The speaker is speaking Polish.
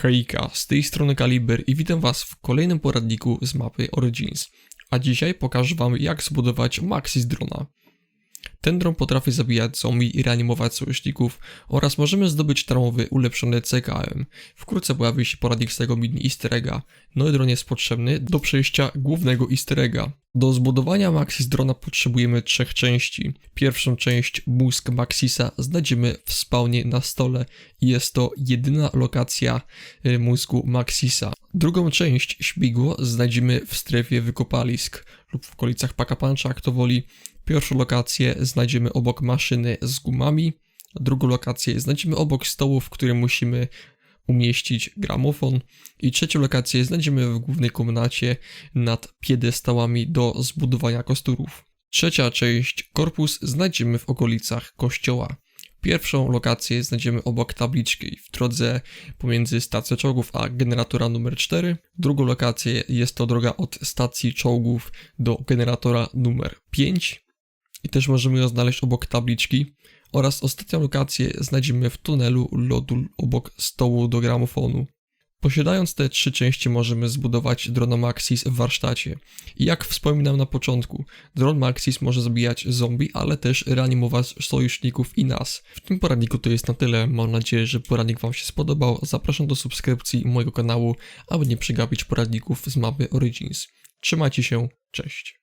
Hejka, z tej strony Kaliber i witam was w kolejnym poradniku z mapy Origins. A dzisiaj pokażę wam jak zbudować Maxis drona. Ten dron potrafi zabijać zombie i reanimować sojuszników oraz możemy zdobyć termowy ulepszony CKM. Wkrótce pojawi się poradnik z tego mini easter egga. Nowy dron jest potrzebny do przejścia głównego easter egga. Do zbudowania Maxis drona potrzebujemy trzech części. Pierwszą część mózg Maxisa znajdziemy w spawnie na stole jest to jedyna lokacja y, mózgu Maxisa. Drugą część śmigło znajdziemy w strefie wykopalisk lub w okolicach Pakapancza, jak to woli. Pierwszą lokację znajdziemy obok maszyny z gumami, drugą lokację znajdziemy obok stołu, w którym musimy umieścić gramofon i trzecią lokację znajdziemy w głównej komnacie nad piedestałami do zbudowania kosturów. Trzecia część, korpus, znajdziemy w okolicach kościoła. Pierwszą lokację znajdziemy obok tabliczki w drodze pomiędzy stacją czołgów a generatora numer 4. Drugą lokację jest to droga od stacji czołgów do generatora numer 5 i też możemy ją znaleźć obok tabliczki. Oraz ostatnią lokację znajdziemy w tunelu lodu obok stołu do gramofonu. Posiadając te trzy części możemy zbudować drona Maxis w warsztacie. I jak wspominałem na początku, dron Maxis może zabijać zombie, ale też reanimować sojuszników i nas. W tym poradniku to jest na tyle, mam nadzieję, że poradnik Wam się spodobał. Zapraszam do subskrypcji mojego kanału, aby nie przegapić poradników z mapy Origins. Trzymajcie się, cześć.